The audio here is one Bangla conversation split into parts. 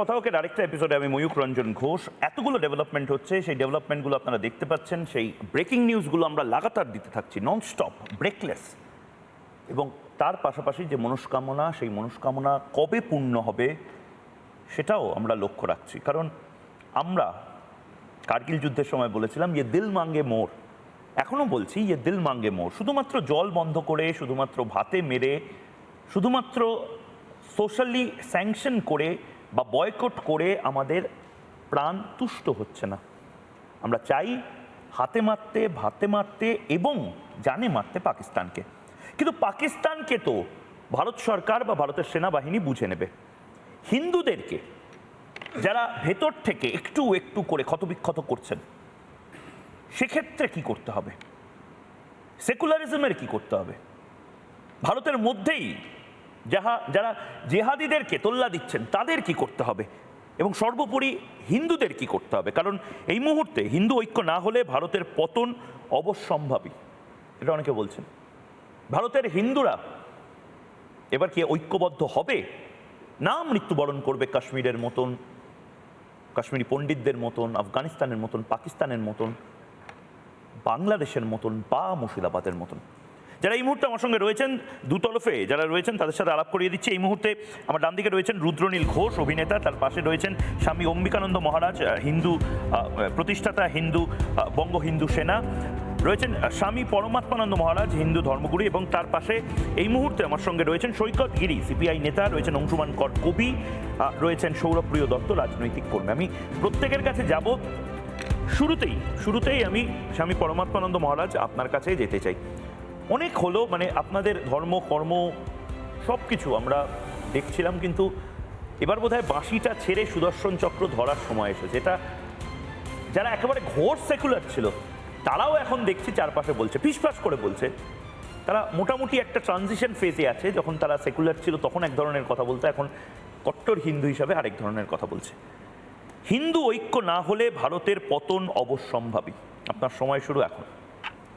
কথা হোকের আরেকটা এপিসোডে আমি ময়ূক রঞ্জন ঘোষ। এতগুলো ডেভেলপমেন্ট হচ্ছে, সেই ডেভেলপমেন্টগুলো আপনারা দেখতে পাচ্ছেন। সেই ব্রেকিং নিউজগুলো আমরা লাগাতার দিতে থাকছি নন স্টপ ব্রেকলেস এবং তার পাশাপাশি যে মনস্কামনা, সেই মনস্কামনা কবে পূর্ণ হবে, সেটাও আমরা লক্ষ্য রাখছি। কারণ আমরা কার্গিল যুদ্ধের সময় বলেছিলাম ইয়ে দিল মাঙ্গে মোর। এখনও বলছি ইয়ে দিল মাঙ্গে মোর। শুধুমাত্র জল বন্ধ করে, শুধুমাত্র ভাতে মেরে, শুধুমাত্র সোশ্যালি স্যাংশন করে বা বয়কট করে আমাদের প্রাণ তুষ্ট হচ্ছে না। আমরা চাই হাতে মারতে, ভাতে মারতে এবং জানে মারতে পাকিস্তানকে। কিন্তু পাকিস্তানকে তো ভারত সরকার বা ভারতের সেনাবাহিনী বুঝে নেবে। হিন্দুদেরকে যারা ভেতর থেকে একটু একটু করে ক্ষতবিক্ষত করছেন, সেক্ষেত্রে কি করতে হবে? সেকুলারিজমের কি করতে হবে? ভারতের মধ্যেই যাহা, যারা জেহাদিদেরকে তোল্লা দিচ্ছেন, তাদের কি করতে হবে? এবং সর্বোপরি হিন্দুদের কি করতে হবে? কারণ এই মুহূর্তে হিন্দু ঐক্য না হলে ভারতের পতন অবশ্যম্ভাবী। এটা অনেকে বলছেন। ভারতের হিন্দুরা এবার কি ঐক্যবদ্ধ হবে? না মৃত্যুবরণ করবে কাশ্মীরের মতন, কাশ্মীরি পণ্ডিতদের মতন, আফগানিস্তানের মতন, পাকিস্তানের মতন, বাংলাদেশের মতন বা মুর্শিদাবাদের মতন। যারা এই মুহূর্তে আমার সঙ্গে রয়েছেন দুতরফে যারা রয়েছেন তাদের সাথে আলাপ করিয়ে দিচ্ছি। এই মুহূর্তে আমার ডান দিকে রয়েছেন রুদ্রনীল ঘোষ, অভিনেতা। তার পাশে রয়েছেন স্বামী অম্বিকানন্দ মহারাজ হিন্দু প্রতিষ্ঠাতা, হিন্দু বঙ্গ হিন্দু সেনা। রয়েছেন স্বামী পরমাত্মানন্দ মহারাজ, হিন্দু ধর্মগুরু এবং তার পাশে এই মুহূর্তে আমার সঙ্গে রয়েছেন সৈকত গিরি, সিপিআই নেতা। রয়েছেন অংশুমান কর কবি রয়েছেন সৌরভপ্রিয় দত্ত, রাজনৈতিক কর্মী। আমি প্রত্যেকের কাছে যাব। শুরুতেই শুরুতেই আমি স্বামী পরমাত্মানন্দ মহারাজ আপনার কাছে যেতে চাই। অনেক হলো মানে আপনাদের ধর্ম, কর্ম সব কিছু আমরা দেখছিলাম, কিন্তু এবার বোধহয় বাঁশিটা ছেড়ে সুদর্শন চক্র ধরার সময় এসেছে। এটা যারা একেবারে ঘোর সেকুলার ছিল, তারাও এখন দেখছি চারপাশে বলছে ফিসফাস করে বলছে। তারা মোটামুটি একটা ট্রানজিশন ফেজে আছে, যখন তারা সেকুলার ছিল, তখন এক ধরনের কথা বলতো, এখন কট্টর হিন্দু হিসাবে আরেক ধরনের কথা বলছে। হিন্দু ঐক্য না হলে ভারতের পতন অবশ্যম্ভাবী। আপনার সময় শুরু এখন।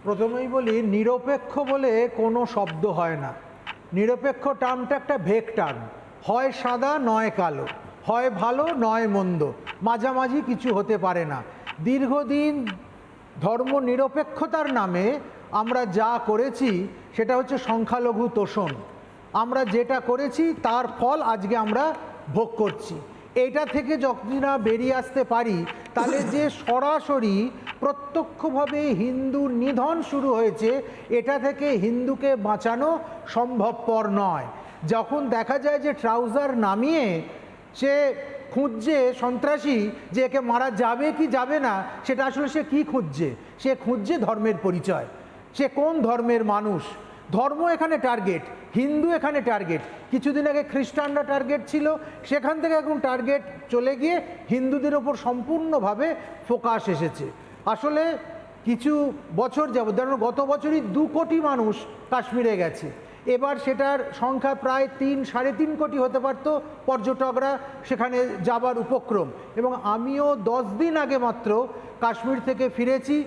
প্রথমেই বলি নিরপেক্ষ বলে কোনো শব্দ হয় না। নিরপেক্ষ টার্মটা একটা ভেক টার্ম হয় সাদা, নয় কালো। হয় ভালো, নয় মন্দ। মাঝামাঝি কিছু হতে পারে না। দীর্ঘদিন ধর্ম নিরপেক্ষতার নামে আমরা যা করেছি, সেটা হচ্ছে সংখ্যালঘু তোষণ। আমরা যেটা করেছি, তার ফল আজকে আমরা ভোগ করছি। এটা থেকে যখন না বেরিয়ে আসতে পারি, তাহলে যে সরাসরি প্রত্যক্ষভাবে হিন্দু নিধন শুরু হয়েছে, এটা থেকে হিন্দুকে বাঁচানো সম্ভবপর নয়। যখন দেখা যায় যে ট্রাউজার নামিয়ে সে খুঁজছে সন্ত্রাসী যে একে মারা যাবে কি যাবে না, সেটা আসলে সে কি খুঁজছে? সে খুঁজছে ধর্মের পরিচয়। সে কোন ধর্মের মানুষ? ধর্ম এখানে টার্গেট হিন্দু এখানে টার্গেট কিছুদিন আগে খ্রিস্টানরা টার্গেট ছিল, সেখান থেকে এখন টার্গেট চলে গিয়ে হিন্দুদের ওপর সম্পূর্ণভাবে ফোকাস এসেছে। আসলে কিছু বছর যাব ধরুন গত বছরই দু কোটি মানুষ কাশ্মীরে গেছে। এবার সেটার সংখ্যা প্রায় তিন, সাড়ে তিন কোটি হতে পারত পর্যটকরা সেখানে যাবার উপক্রম। এবং আমিও দশ দিন আগে মাত্র কাশ্মীর থেকে ফিরেছি।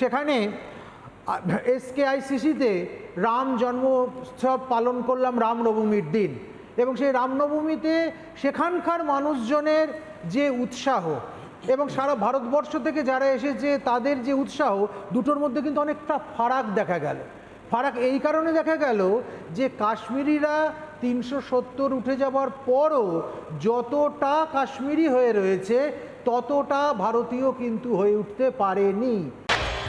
সেখানে এসকে আইসিসিতে রাম জন্মোৎসব পালন করলাম রামনবমীর দিন। এবং সেই রামনবমীতে সেখানকার মানুষজনের যে উৎসাহ এবং সারা ভারতবর্ষ থেকে যারা এসেছে তাদের যে উৎসাহ, দুটোর মধ্যে কিন্তু অনেকটা ফারাক দেখা গেল। ফারাক এই কারণে দেখা গেল যে কাশ্মীরিরা তিনশো সত্তর উঠে যাবার পরও যতটা কাশ্মীরি হয়ে রয়েছে, ততটা ভারতীয় কিন্তু হয়ে উঠতে পারেনি।